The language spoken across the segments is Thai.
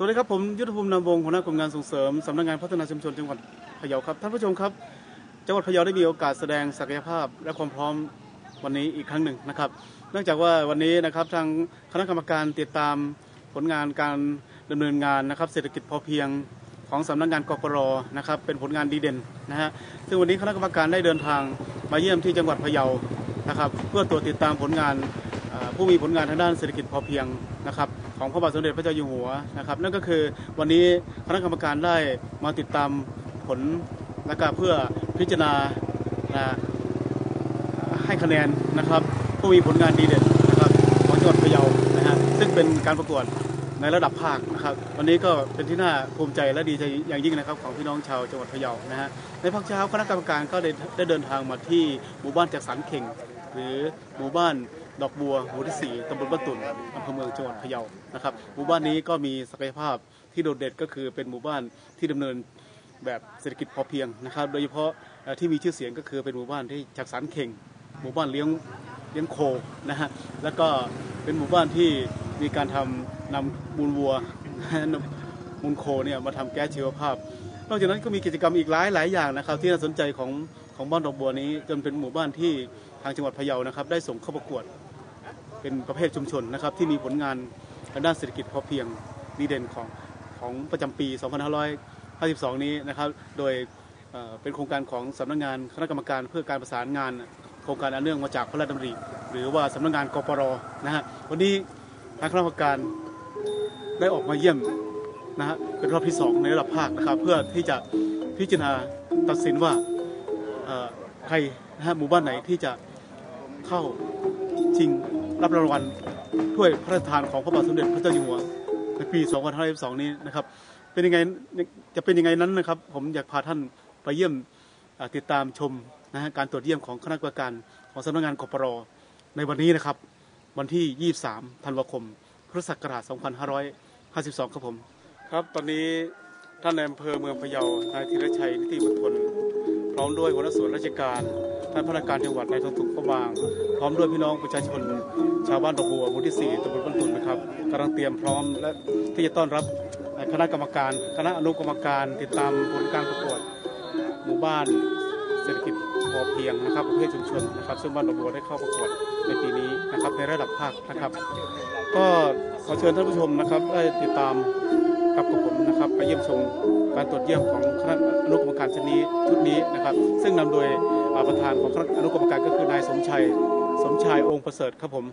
สวัสดีครับผมยุทธภูมินามวงหัวหน้ากลุ่มงานส่งเสริมสำนักงานพัฒนาชุมชนจังหวัดพะเยาครับท่านผู้ชมครับ จังหวัดพะเยาได้มีโอกาสแสดงศักยภาพและความพร้อมวันนี้อีกครั้งหนึ่งนะครับเนื่องจากว่าวันนี้นะครับทางคณะกรรมการติดตามผลงานการดำเนินงานนะครับ เศรษฐกิจพอเพียงของสำนักงานกปรนะครับเป็นผลงานดีเด่นนะฮะซึ่งวันนี้คณะกรรมการได้เดินทางมาเยี่ยมที่จังหวัดพะเยานะครับ เพื่อตรวจติดตามผลงาน ผู้มีผลงานทางด้านเศรษฐกิจพอเพียงนะครับของพระบาทสมเด็จพระเจ้าอยู่หัวนะครับนั่นก็คือวันนี้คณะกรรมการได้มาติดตามผลและก็เพื่อพิจารณานะให้คะแนนนะครับ ผู้มีผลงานดีเด่นนะครับของจังหวัดพะเยานะฮะซึ่งเป็นการประกวดในระดับภาคนะครับ วันนี้ก็เป็นที่น่าภูมิใจและดีใจอย่างยิ่งนะครับ ของพี่น้องชาวจังหวัดพะเยานะฮะในภาคเช้าคณะกรรมการก็ได้ได้เดินทางมาที่หมู่บ้านจักสันเข่ง หรือหมู่บ้าน ดอกบัวหมู่ที่ 4ตำบลบ้านตุ่นอำเภอเมืองจังหวัดพะเยานะครับหมู่บ้านนี้ก็มีศักยภาพที่โดดเด่นก็คือเป็นหมู่บ้านที่ดำเนินแบบเศรษฐกิจพอเพียงนะครับ โดยเฉพาะที่มีชื่อเสียงก็คือเป็นหมู่บ้านที่จักสารเข่ง หมู่บ้านเลี้ยงเลี้ยงโคนะฮะแล้วก็เป็นหมู่บ้านที่มีการทำนำมูลวัวมูลโคเนี่ยมาทำแก๊สชีวภาพ นอกจากนั้นก็มีกิจกรรมอีกหลายหลายอย่างนะครับ ที่น่าสนใจของของบ้านดอกบัวนี้จนเป็นหมู่บ้านที่ทางจังหวัดพะเยานะครับ ได้ส่งเข้าประกวด เป็นประเภทชุมชนนะครับที่มีผลงานทางด้านเศรษฐกิจพอเพียงดีเด่นของของประจำปี 2552 นี้นะครับโดยเป็นโครงการของสำนักงานคณะกรรมการเพื่อการประสานงานโครงการอันเนื่องมาจากพระราชดำริหรือว่าสำนักงานกปรนะฮะวันนี้ทางคณะกรรมการได้ออกมาเยี่ยมนะฮะเป็นรอบที่สองในระดับภาคนะครับเพื่อที่จะพิจารณาตัดสินว่าใครนะฮะหมู่บ้านไหนที่จะเข้า ชิงรับรางวัลถ้วยพระราชทานของพระบาทสมเด็จพระเจ้าอยู่หัวในปี 2522 นี้นะครับ เป็นยังไงจะเป็นยังไงนั้นนะครับ ผมอยากพาท่านไปเยี่ยมติดตามชมนะฮะการตรวจเยี่ยมของคณะกรรมการของสำนักงานกปรในวันนี้นะครับ วันที่ 23 ธันวาคม พุทธศักราช 2552 ครับผม ครับ ตอนนี้ท่านในอำเภอเมืองพะเยานายธีรชัยนิติบุตรพลพร้อมด้วยหัวหน้าส่วนราชการานพนักงานจังหวัดในท้องถิ่นพะบาง พร้อมด้วยพี่น้องประชาชน ชาวบ้านดอกบัวหมู่ที่ 4ตำบลบ้านตุ่นนะครับกำลังเตรียมพร้อมและที่จะต้อนรับคณะกรรมการ คณะอนุกรรมการ ติดตามผลการประกวดหมู่บ้านเศรษฐกิจพอเพียงนะครับประเภทชุมชนนะครับ ซึ่งบ้านดอกบัวได้เข้าประกวดในปีนี้นะครับในระดับภาคนะครับ ก็ขอเชิญท่านผู้ชมนะครับได้ติดตามกับกับผมนะครับไปเยี่ยมชมการตรวจเยี่ยมของคณะอนุกรรมการชุดนี้ชุดนี้นะครับ ซึ่งนำโดย ประธานของคณะอนุกรรมการก็คือนายสมชัยสมชายองค์ประเสริฐครับผม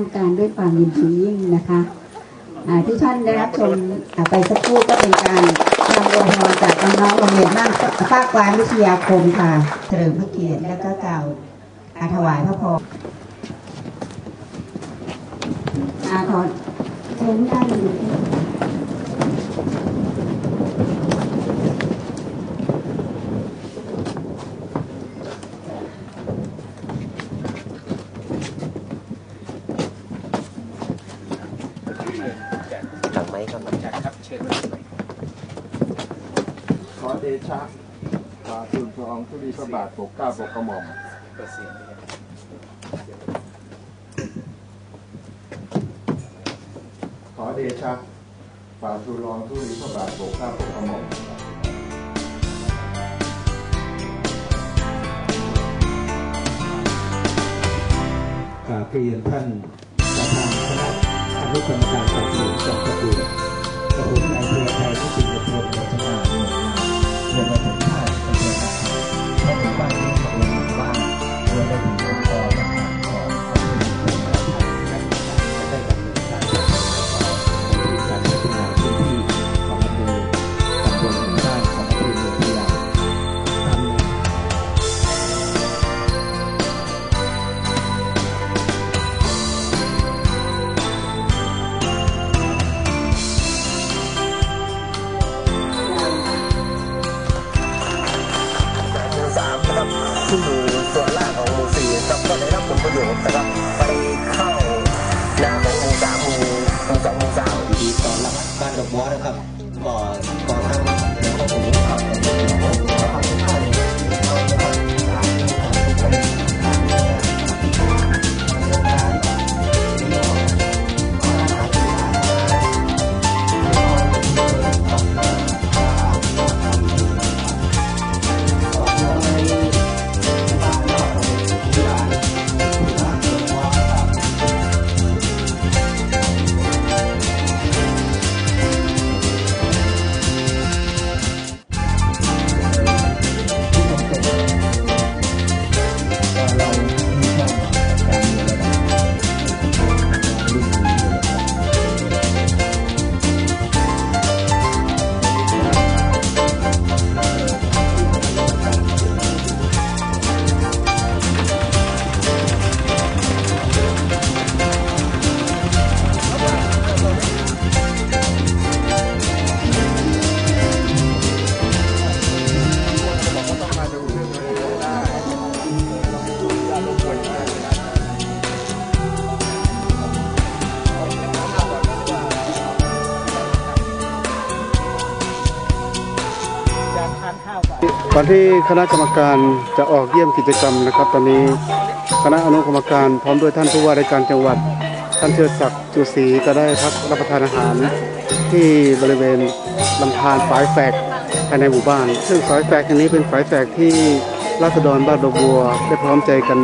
นรับคณะการด้วยความยินดียิ่งนะคะที่ท่านได้รับชมไปสักครู่ก็เป็นการทำโวยพรจากน้องโรงเรียนบ้านภาคกลางวิทยาคมค่ะเฉลิมพระเกียรติและก็กล่าวอาถวายพระพรอาขอเชิญท่าน อยู่ที่หลังไม้ครับขอเดชะฝ่าทุนทองทุลีพระบาทปกเกล้าปกกระหม่อมขอเดชะฝ่าทุนรองทุลีพระบาทปกเกล้าปกกระหม่อมกราบเรียนท่าน อนุกรรมการตัดสินจัดประกวดกระผมนายเพื่อไทยที่สิงคโปร์ในชนะหน่วยงานรวมไปถึงท่าน ก่อนที่คณะกรรมการจะออกเยี่ยมกิจกรรมนะครับ ตอนนี้คณะอนุกรรมการพร้อมด้วยท่านผู้ว่าราชการจังหวัด ท่านเชิดศักดิ์จุศรีก็ได้พักรับประทานอาหาร ที่บริเวณลำธารฝายแฝกภายในหมู่บ้าน ซึ่งฝายแฝกแห่งนี้เป็นฝายแฝกที่ราษฎรบ้านดอกบัวได้พร้อมใจกัน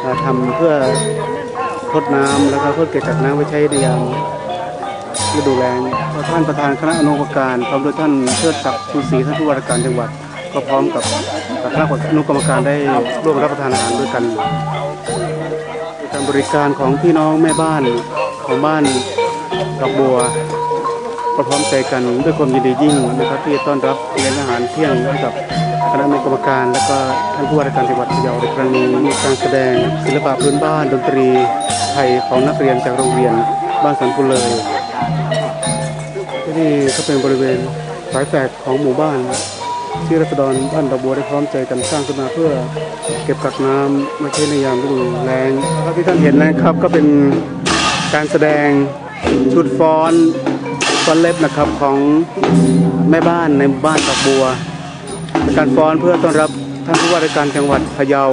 เอ่อทำเพื่อทดน้ำแล้วก็เพื่อเก็บกักน้ำไว้ใช้ในยามฤดูแล้งท่านประธานคณะอนุกรรมการพร้อมด้วยท่านเชิดศักดิ์ชูศรีท่านผู้ว่าราชการจังหวัด ก็พร้อมกับคณะอนุกรรมการได้ร่วมรับประทานอาหารด้วยกันการบริการของพี่น้องแม่บ้านของบ้านดอกบัวก็พร้อมใจกันด้วยความยินดียิ่งนะครับที่ต้อนรับเลี้ยงอาหารเที่ยงให้กับคณะกรรมการ และก็ท่านผู้ว่าราชการจังหวัดพะเยาในครั้งนี้มีการแสดงศิลปะพื้นบ้านดนตรีไทยของนักเรียนจากโรงเรียนบ้านสันพุเลยที่นี่ก็เป็นบริเวณสายแฝกของหมู่บ้าน ที่รัษฎรบ้านดอกบัวได้พร้อมใจกันสร้างขึ้นมาเพื่อเก็บกักน้ำมาใช้ในยามฤดูแล้งครับที่ท่านเห็นนะครับก็เป็นการแสดงชุดฟ้อนฟ้อนเล็บนะครับของแม่บ้านในบ้านดอกบัวเป็นการฟ้อนเพื่อต้อนรับท่านผู้ว่าราชการจังหวัดพะเยา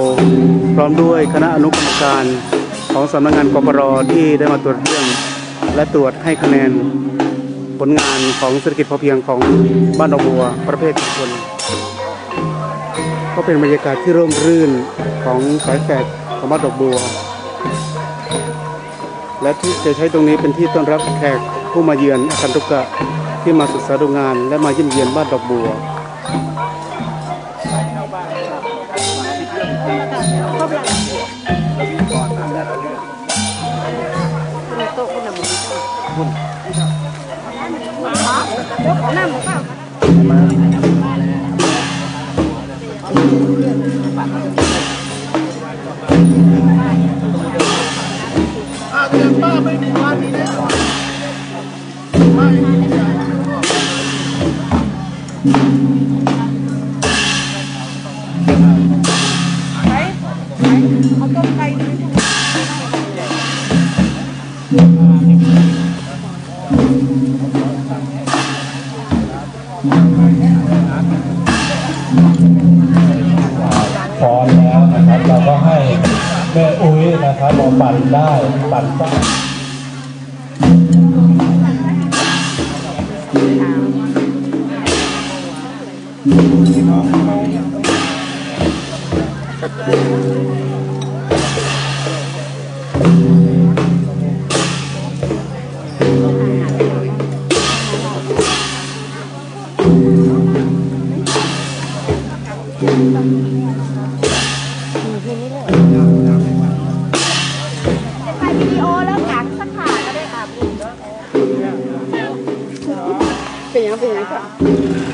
พร้อมด้วยคณะอนุกรรมการของสำนักงานกปรที่ได้มาตรวจเยี่ยมและตรวจให้คะแนนผลงานของเศรษฐกิจพอเพียงของบ้านดอกบัวประเภทชุมชน ก็เป็นบรรยากาศที่ร่มรื่นของสายแฝดของบ้านดอกบัว และที่จะใช้ตรงนี้เป็นที่ต้อนรับแขกผู้มาเยือนอาคันตุกะที่มาศึกษาดูงาน และมาเยี่ยมเยียนบ้านดอกบัว แม่อุ้ยนะครับมาปั่นได้ปั่นได้ถ่า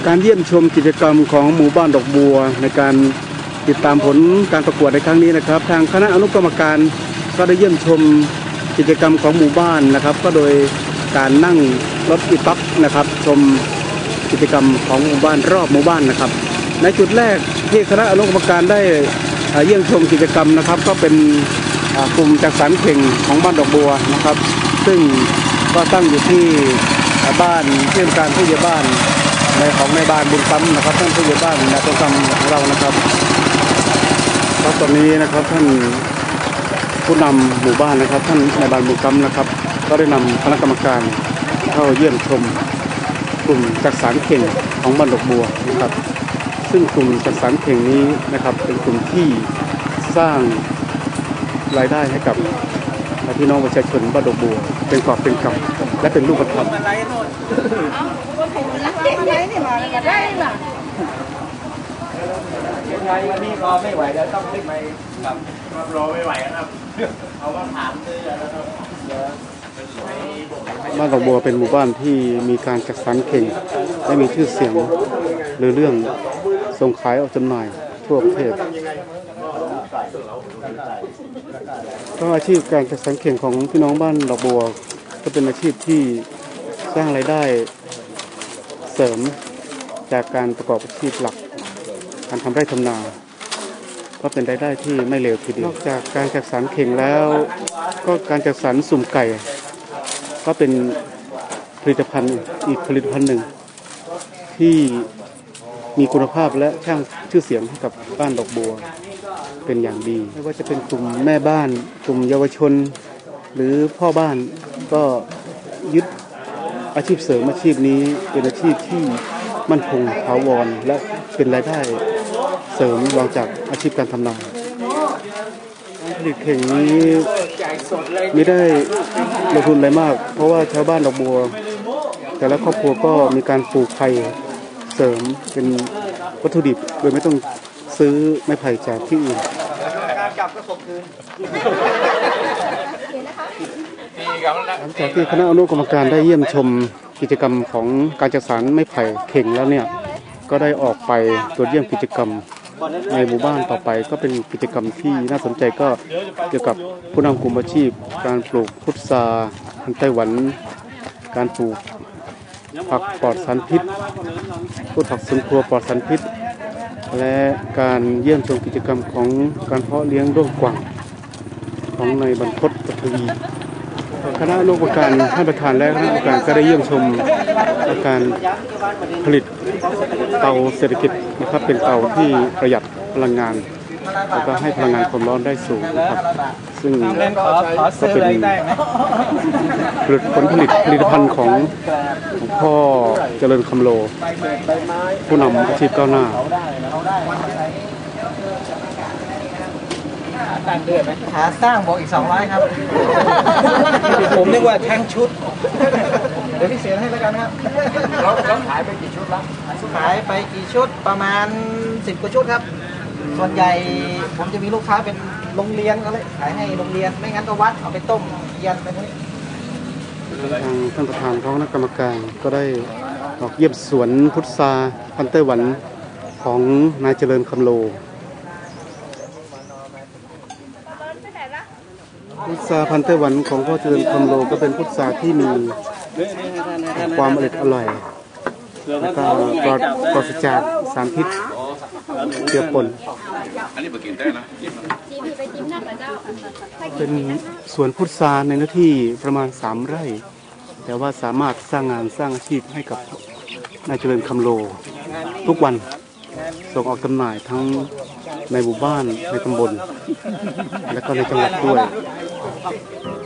การเยี่ยมชมกิจกรรมของหมู่บ้านดอกบัว ในการติดตามผลการประกวดในครั้งนี้นะครับ ทางคณะอนุกรรมการก็ได้เยี่ยมชมกิจกรรมของหมู่บ้านนะครับ ก็โดยการนั่งรถอีปักนะครับ ชมกิจกรรมของหมู่บ้านรอบหมู่บ้านนะครับ ในจุดแรกที่คณะอนุกรรมการได้เยี่ยมชมกิจกรรมนะครับ ก็เป็นกลุ่มจักสารเข่งของบ้านดอกบัวนะครับ ซึ่งก็ตั้งอยู่ที่บ้านที่ทำการผู้ใหญ่บ้าน ในของในบ้านบุญซ้ำนะครับท่านผู้ใหญ่บ้านนาตรงซ้ำของเรานะครับครับตอนนี้นะครับท่านผู้นำหมู่บ้านนะครับ ท่านในบ้านบุญซ้ำนะครับ ก็ได้นำคณะกรรมการเข้าเยี่ยมชมกลุ่มจักสารเข่งของบ้านดอกบัวนะครับ ซึ่งกลุ่มจักสารเข่งนี้นะครับ เป็นกลุ่มที่สร้างรายได้ให้กับพี่น้องประชาชนบ้านดอกบัว เป็นกอบเป็นกำและเป็นรูปธรรม ยังไงวันนี้รอไม่ไหวแล้วต้องขึ้นไปครับครับรอไม่ไหวแล้วครับเอามาถามเลยนะครับเดี๋ยวไปบ้านดอกบัวเป็นหมู่บ้านที่มีการจัดสรรเข่งและมีชื่อเสียงหรือเรื่องส่งขายออกจำหน่ายทั่วประเทศก็อาชีพการจัดสรรเข่งของพี่น้องบ้านดอกบัว ก็เป็นอาชีพที่สร้างรายได้ เสริมจากการประกอบอาชีพหลัก การทำไร่ทำนา ก็เป็นรายได้ที่ไม่เลวทีเดียวนอกจากการจัดสรรเข่งแล้ว ก็การจัดสรรสุ่มไก่ ก็เป็นผลิตภัณฑ์อีกผลิตภัณฑ์หนึ่ง ที่มีคุณภาพและสร้างชื่อเสียงให้กับบ้านดอกบัว เป็นอย่างดี ไม่ว่าจะเป็นกลุ่มแม่บ้าน กลุ่มเยาวชน หรือพ่อบ้านก็ยึด อาชีพเสริมอาชีพนี้เป็นอาชีพที่มั่นคงถาวรและเป็นรายได้เสริมรองจากอาชีพการทำนาการผลิตเข่งนี้ไม่ได้ลงทุนอะไรมาก เพราะว่าชาวบ้านดอกบัว แต่ละครอบครัวก็มีการปลูกไผ่เสริมเป็นวัตถุดิบโดยไม่ต้องซื้อไม้ไผ่จากที่อื่นการกลับก็ส่งคืน หลังจากที่คณะอนุกรรมการได้เยี่ยมชมกิจกรรมของการจัดสรรไม้ไผ่เข่งแล้วเนี่ยก็ได้ออกไปตรวจเยี่ยมกิจกรรมในหมู่บ้านต่อไปก็เป็นกิจกรรมที่น่าสนใจก็เกี่ยวกับผู้นำกลุ่มอาชีพ การปลูกพุทราพันไต้หวัน การปลูกผักปลอดสารพิษพืชผักสวนครัวปลอดสารพิษ และการเยี่ยมชมกิจกรรมของการเพาะเลี้ยงด้วงกว่างของในายบรรพตปัทวี คณะอนุกรรมการท่านประธานและคณะกรรมการก็ได้เยี่ยมชมการผลิตเตาเศรษฐกิจนะครับเป็นเตาที่ประหยัดพลังงานแล้วก็ให้พลังงานความร้อนได้สูงนะครับ ซึ่งเล่นขอขอซื้อเลยได้ไหมผลิตผลผลิตผลิตภัณฑ์ของพ่อเจริญคำโล ผู้นำอาชีพก้าวหน้า ตั้งเดือนไหมหาสร้างบอกอีก 200 ครับ ผมนึกว่าทั้งชุด เดี๋ยวพี่เสียให้แล้วกันครับเราเราขายไปกี่ชุดแล้วขายไปกี่ชุดประมาณ 10 กว่าชุดครับ ส่วนใหญ่ผมจะมีลูกค้าเป็นโรงเรียนก็เลยขายให้โรงเรียนไม่งั้นก็วัดเอาไปต้มเยียนไปพวกนี้ทางท่านประธานของคณะกรรมการก็ได้ออกเยี่ยมสวนพุทราพันเตอร์หวันของนายเจริญคำโล พุทราพันเตอร์หวันของพ่อเจริญคำโลก็เป็นพุทราที่มีความอร่อยอร่อยแล้วก็ปลอดปลอดจากสารพิษเจือปนอันเป็นนสวนพุทราในเนื้อที่ประมาณสามไร่ แต่ว่าสามารถสร้างงานสร้างอาชีพให้กับนายเจริญคำโล ทุกวันส่งออกจำหน่ายทั้งในหมู่บ้านในตำบล และก็ในจังหวัดด้วย ได้